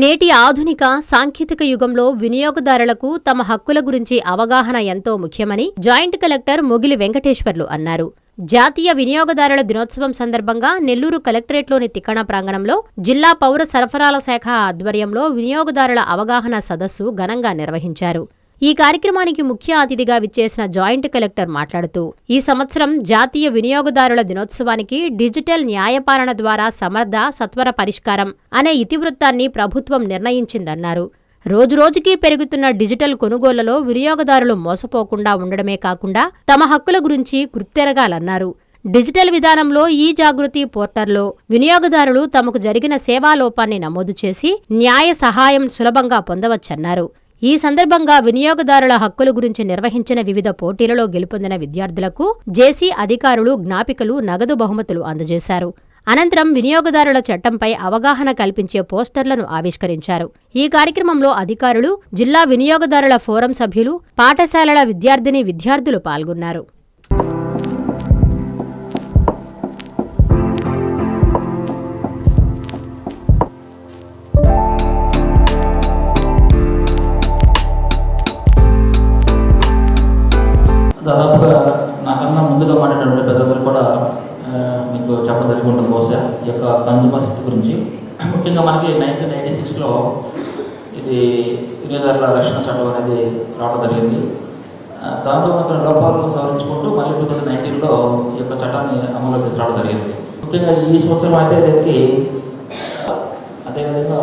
నేటి ఆధునిక సాంకేతిక యుగంలో వినియోగదారులకు తమ హక్కుల గురించి అవగాహన ఎంతో ముఖ్యమని జాయింట్ కలెక్టర్ మొగిలి వెంకటేశ్వర్లు అన్నారు. జాతీయ వినియోగదారుల దినోత్సవం సందర్భంగా నెల్లూరు కలెక్టరేట్లోని తిక్కణ ప్రాంగణంలో జిల్లా పౌర సరఫరాల శాఖ ఆధ్వర్యంలో వినియోగదారుల అవగాహన సదస్సు ఘనంగా నిర్వహించారు. ఈ కార్యక్రమానికి ముఖ్య అతిథిగా విచ్చేసిన జాయింట్ కలెక్టర్ మాట్లాడుతూ ఈ సంవత్సరం జాతీయ వినియోగదారుల దినోత్సవానికి డిజిటల్ న్యాయపాలన ద్వారా సమర్థ సత్వర పరిష్కారం అనే ఇతివృత్తాన్ని ప్రభుత్వం నిర్ణయించిందన్నారు. రోజురోజుకీ పెరుగుతున్న డిజిటల్ కొనుగోళ్ళలో వినియోగదారులు మోసపోకుండా ఉండడమే కాకుండా తమ హక్కుల గురించి గుర్తెరగాలన్నారు డిజిటల్ విధానంలో ఈ జాగృతి పోర్టర్లో వినియోగదారులు తమకు జరిగిన సేవాలోపాన్ని నమోదు చేసి న్యాయ సహాయం సులభంగా పొందవచ్చన్నారు. ఈ సందర్భంగా వినియోగదారుల హక్కుల గురించి నిర్వహించిన వివిధ పోటీలలో గెలుపొందిన విద్యార్థులకు జేసీ అధికారులు జ్ఞాపికలు నగదు బహుమతులు అందజేశారు. అనంతరం వినియోగదారుల చట్టంపై అవగాహన కల్పించే పోస్టర్లను ఆవిష్కరించారు. ఈ కార్యక్రమంలో అధికారులు జిల్లా వినియోగదారుల ఫోరం సభ్యులు పాఠశాలల విద్యార్థిని విద్యార్థులు పాల్గొన్నారు. దాదాపుగా నాకన్నా ముందుగా మాట్లాడినటువంటి పెద్దలు కూడా మీకు చెప్పదలిగి జరిగి ఉంటుంది బహుశా ఈ యొక్క కన్జ్యూమర్ సెట్ గురించి. ముఖ్యంగా మనకి నైన్టీన్ నైన్టీ సిక్స్లో ఇది వినియోగదారుల రక్షణ చట్టం అనేది రావడం జరిగింది. దాంట్లో ఉన్న లోపాలను సవరించుకుంటూ మళ్ళీ టూ థౌసండ్ నైన్టీన్లో ఈ యొక్క చట్టాన్ని అమలు తీసుకురావడం జరిగింది. ముఖ్యంగా ఈ సంవత్సరం అయితే దీనికి అదేవిధంగా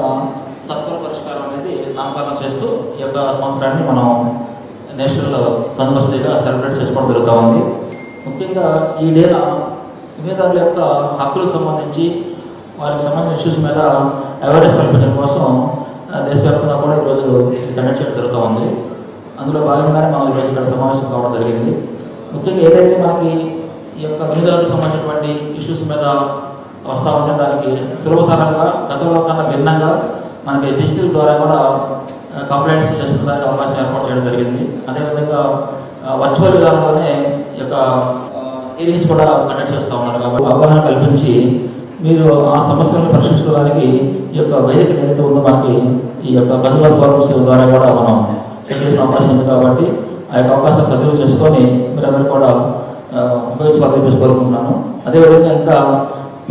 సత్వర పరిష్కారం అనేది నామకరణం చేస్తూ ఈ యొక్క సంవత్సరాన్ని మనం నేషనల్ కన్వర్స్ డేగా సెలబ్రేట్ చేసుకోవడం జరుగుతూ ఉంది. ముఖ్యంగా ఈ డేన వినియోగదారుల యొక్క హక్కులకు సంబంధించి వారికి సంబంధించిన ఇష్యూస్ మీద అవేర్నెస్ కల్పించడం కోసం దేశవ్యాప్తంగా కూడా ఈరోజు ఇది కండక్ట్ చేయడం జరుగుతూ ఉంది. అందులో భాగంగానే మనం ఈరోజు ఇక్కడ సమావేశం కావడం జరిగింది. ముఖ్యంగా ఏదైతే మనకి ఈ యొక్క వినియోగదారులకు సంబంధించినటువంటి ఇష్యూస్ మీద వస్తూ ఉంటే దానికి సులభతరంగా గతంలో కన్నా భిన్నంగా మనకి డిజిటల్ ద్వారా కూడా కంప్లైంట్స్ చేసుకోవడానికి అవకాశం ఏర్పాటు చేయడం జరిగింది. అదేవిధంగా వర్చువల్ విధానంలోనే ఈ యొక్క హీరింగ్స్ కూడా కండక్ట్ చేస్తూ ఉన్నారు. కాబట్టి అవగాహన కల్పించి మీరు ఆ సమస్యలను పరిష్కరించడానికి ఈ యొక్క వైద్య ఏదైతే ఉందో మనకి ఈ యొక్క బంధువుల ఫోరమ్స్ ద్వారా కూడా మనం చేసిన అవకాశం ఉంది కాబట్టి ఆ యొక్క అవకాశం సద్వినియోగం చేసుకొని మీరందరూ కూడా ఉపయోగించుకోవాలని చెప్పేసి కోరుకుంటున్నాను అదేవిధంగా ఇంకా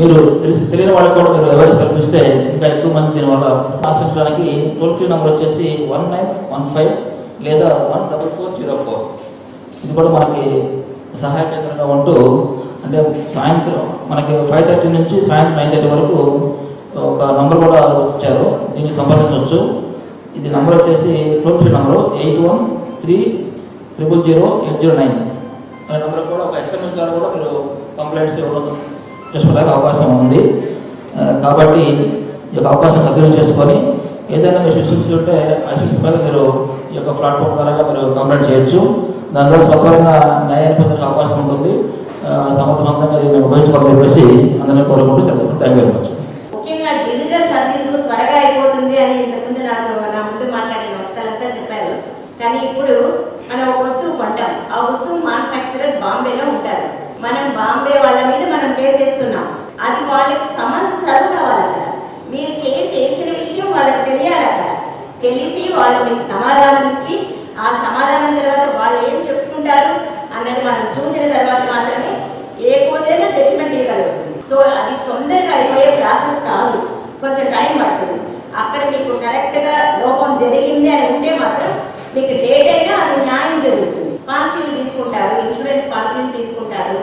మీరు తెలిసి తెలియని వాళ్ళకి కూడా మీరు ఎవరు కల్పిస్తే ఇంకా ఎక్కువ మంది దీనివల్ల ఆశించడానికి టోల్ ఫ్రీ నెంబర్ వచ్చేసి వన్ నైన్ వన్ ఫైవ్ లేదా one double four zero four. ఇది కూడా మనకి సహాయ కేంద్రంగా ఉంటూ అంటే సాయంత్రం మనకి ఫైవ్ థర్టీ నుంచి సాయంత్రం నైన్ థర్టీ వరకు ఒక నంబర్ కూడా ఇచ్చారు. దీన్ని సంప్రదించవచ్చు ఇది నంబర్ వచ్చేసి toll free number eight one three triple zero eight zero nine. అనే నంబర్ కూడా ఒక ఎస్ఎంఎస్ ద్వారా కూడా మీరు కంప్లైంట్స్ ఇవ్వడం చేసుకోవడానికి అవకాశం ఉంది. కాబట్టి ఈ యొక్క అవకాశం సద్వినియోగం చేసుకొని ఏదైనా మీరు ఇష్యూస్ ఉంటే ఆ ఇష్యూస్ మీద మీరు ఈ యొక్క ప్లాట్ఫామ్ ద్వారా మీరు కంప్లైంట్ చేయొచ్చు. దాని ద్వారా స్వతంత్రంగా న్యాయాన్ని పొందడానికి అవకాశం ఉంటుంది. సమర్థవంతంగా దీన్ని ఉపయోగించుకోవాలని చెప్పేసి అందరినీ కోరుకుంటూ సెలవు. థ్యాంక్ యూ వెరీ మచ్ ముఖ్యంగా డిజిటల్ సర్వీస్ త్వరగా అయిపోతుంది అని ఇంతకుముందు నాకు నా ముందు మాట్లాడిన వక్తలంతా చెప్పారు. కానీ ఇప్పుడు మనం ఒక వస్తువు కొంటాం. ఆ వస్తువు మ్యానుఫ్యాక్చరర్ బాంబేలో ఉంటారు. మనం బాంబే వాళ్ళ మీద వేసేస్తున్నాం అది వాళ్ళకి సమన్స్ సర్వ్ కావాలి అక్కడ మీరు కేసు వేసిన విషయం వాళ్ళకి తెలియాలి అక్కడ తెలిసి వాళ్ళు మీకు సమాధానం ఇచ్చి ఆ సమాధానం తర్వాత వాళ్ళు ఏం చెప్పుకుంటారు అన్నది మనం చూసిన తర్వాత మాత్రమే ఏ కోర్టైనా జడ్జిమెంట్ ఇవ్వగలుగుతుంది. సో అది తొందరగా అయిపోయే ప్రాసెస్ కాదు. కొంచెం టైం పడుతుంది. అక్కడ మీకు కరెక్ట్గా లోపం జరిగింది అని ఉంటే మాత్రం మీకు లేట్ అయినా అది న్యాయం జరుగుతుంది. పాలసీలు తీసుకుంటారు ఇన్సూరెన్స్ పాలసీలు తీసుకుంటారు.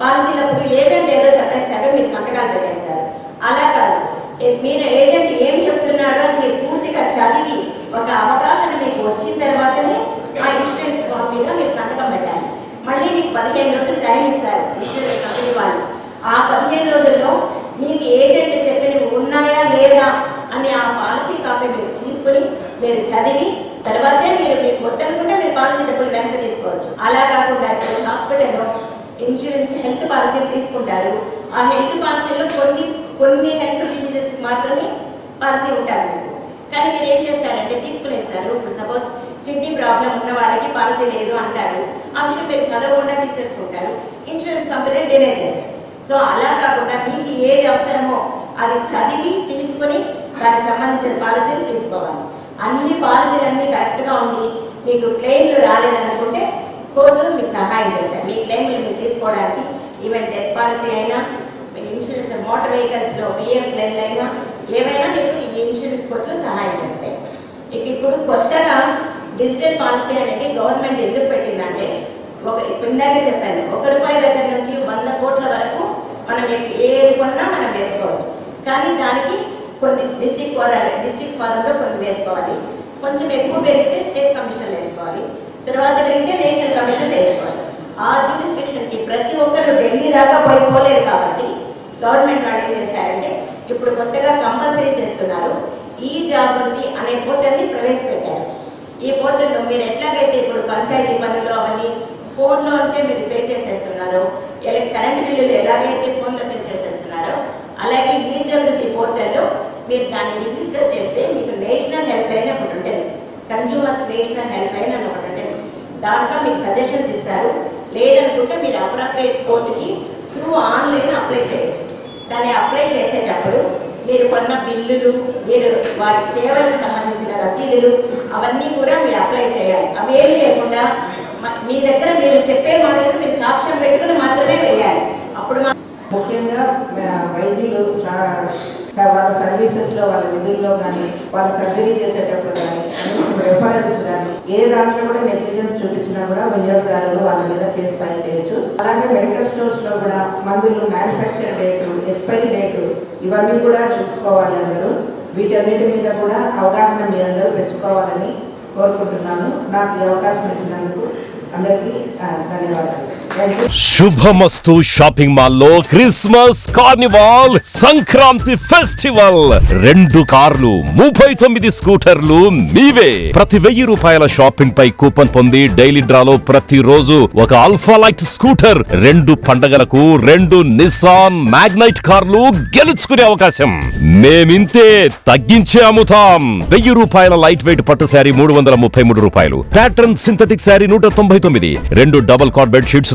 పాలసీలప్పుడు ఏజెంట్ ఏదో చెప్పేస్తాడో మీరు సంతకాలు పెట్టేస్తారు. అలా కాదు. మీరు ఏజెంట్ ఏం చెప్తున్నాడో అని మీరు పూర్తిగా చదివి ఒక అవగాహన మీకు వచ్చిన తర్వాతనే ఆ ఇన్సూరెన్స్ ఫామ్ మీద మీరు సంతకం పెట్టాలి. మళ్ళీ మీకు పదిహేను రోజులు టైం ఇస్తారు ఇన్సూరెన్స్ కంపెనీ వాళ్ళు. ఆ పదిహేను రోజుల్లో మీకు ఏజెంట్ చెప్పినవి ఉన్నాయా లేదా అని ఆ పాలసీ కాపీ మీరు తీసుకొని మీరు చదివి తర్వాతే మీరు మీకు వద్దనుకుంటే మీరు పాలసీ డబ్బులు వెనక్కి తీసుకోవచ్చు. అలా కాకుండా ఇప్పుడు హాస్పిటల్లో ఇన్సూరెన్స్ హెల్త్ పాలసీలు తీసుకుంటారు. ఆ హెల్త్ పాలసీలో కొన్ని కొన్ని హెల్త్ డిసీజెస్ మాత్రమే పాలసీ ఉంటారు మీకు. కానీ మీరు ఏం చేస్తారంటే తీసుకునేస్తారు. ఇప్పుడు సపోజ్ కిడ్నీ ప్రాబ్లం ఉన్న వాళ్ళకి పాలసీ లేదు అంటారు. ఆ విషయం మీరు చదవకుండా తీసేసుకుంటారు. ఇన్సూరెన్స్ కంపెనీలు డిలే చేస్తారు. సో అలా కాకుండా మీకు ఏది అవసరమో అది చదివి తీసుకుని దానికి సంబంధించిన పాలసీలు తీసుకోవాలి. అన్ని పాలసీలన్నీ కరెక్ట్గా ఉండి మీకు క్లెయిమ్లు రాలేదనుకుంటే కోర్టులు మీకు సహాయం చేస్తాయి. మీ క్లెయిమ్లు మీరు తీసుకోవడానికి ఈవెన్ డెత్ పాలసీ అయినా మీ ఇన్సూరెన్స్ మోటార్ వెహికల్స్లో బియ్యం క్లెయిమ్లు అయినా ఏవైనా మీకు ఈ ఇన్సూరెన్స్ కోర్టులు సహాయం చేస్తాయి. ఇక ఇప్పుడు కొత్తగా డిజిటల్ పాలసీ అనేది గవర్నమెంట్ ఎందుకు పెట్టిందంటే ఒక ఇప్పుడు ఇందాకే చెప్పాను ఒక రూపాయి దగ్గర నుంచి వంద కోట్ల వరకు మనం ఏది కొన్నా మనం వేసుకోవచ్చు. కానీ దానికి కొన్ని డిస్ట్రిక్ట్ ఫోరాలి డిస్ట్రిక్ట్ ఫారంలో కొన్ని వేసుకోవాలి. కొంచెం ఎక్కువ పెరిగితే స్టేట్ కమిషన్ వేసుకోవాలి. తర్వాత పెరిగితే నేషనల్ కమిషన్ వేసుకోవాలి ఆ జ్యూరిస్డిక్షన్కి ప్రతి ఒక్కరు ఢిల్లీ దాకా పోయి పోలేదు కాబట్టి గవర్నమెంట్ వాళ్ళు ఏం చేశారంటే ఇప్పుడు కొత్తగా కంపల్సరీ చేస్తున్నారు. ఈ జాగృతి అనే పోర్టల్ని ప్రవేశపెట్టారు. ఈ పోర్టల్లో మీరు ఎట్లాగైతే ఇప్పుడు పంచాయతీ పనులు అవన్నీ ఫోన్లోంచే మీరు పే చేసేస్తున్నారు ఎలా కరెంట్ బిల్లులు ఎలాగైతే ఫోన్లో పే చేసేస్తున్నారో అలాగే ఈ జాగృతి పోర్టల్లో మీరు దాన్ని రిజిస్టర్ చేస్తే మీకు నేషనల్ హెల్ప్ లైన్ ఒకటి ఉంటుంది. కన్జ్యూమర్స్ నేషనల్ హెల్ప్ లైన్ అని దాంట్లో మీకు సజెషన్స్ ఇస్తారు. లేదనుకుంటే మీరు అప్రాప్రియేట్ కోర్టుకి త్రూ ఆన్లైన్ అప్లై చేయొచ్చు. కానీ అప్లై చేసేటప్పుడు మీరు కొన్న బిల్లులు మీరు వాటి సేవలకు సంబంధించిన రసీదులు అవన్నీ కూడా మీరు అప్లై చేయాలి. అవేమీ లేకుండా మ- మీ దగ్గర మీరు చెప్పే మాటలకు మీరు సాక్ష్యం పెట్టుకుని మాత్రమే వేయాలి అప్పుడు ముఖ్యంగా వైద్యులు స- వాళ్ళ సర్వీసెస్లో వాళ్ళ విధుల్లో కానీ వాళ్ళ సర్జరీ చేసేటప్పుడు కానీ రెఫరెన్స్ కానీ ఏ దాంట్లో కూడా నెగ్లిజెన్స్ చూపించినా కూడా వినియోగదారులు వాళ్ళ మీద కేసు ఫైల్ చేయొచ్చు. అలాగే మెడికల్ స్టోర్స్లో కూడా మందులు మ్యానుఫ్యాక్చర్ డేటు ఎక్స్పైరీ డేటు ఇవన్నీ కూడా చూసుకోవాలి అందరూ. వీటన్నిటి మీద కూడా అవగాహన మీ అందరూ పెంచుకోవాలని కోరుకుంటున్నాను. నాకు ఈ అవకాశం ఇచ్చినందుకు అందరికీ ధన్యవాదాలు. శుభమస్తు షాపింగ్ మాల్లో క్రిస్మస్ కార్నివాల్ సంక్రాంతి ఫెస్టివల్. రెండు కార్లు ముప్పై తొమ్మిది స్కూటర్లు మీవే. ప్రతి వెయ్యి రూపాయల షాపింగ్ పై కూపన్ పొంది డైలీ డ్రాలో ప్రతి రోజు ఒక అల్ఫా లైట్ స్కూటర్ రెండు పండగలకు రెండు నిసాన్ మ్యాగ్నైట్ కార్లు గెలుచుకునే అవకాశం. మేమింతే తగ్గించే అమ్ముతాం. వెయ్యి రూపాయల లైట్ వెయిట్ పట్టు శారీ మూడు వందల ముప్పై మూడు రూపాయలు. ప్యాటర్న్ సింథటిక్ శారీ నూట తొంభై తొమ్మిది. రెండు డబుల్ కాట్ బెడ్ షీట్స్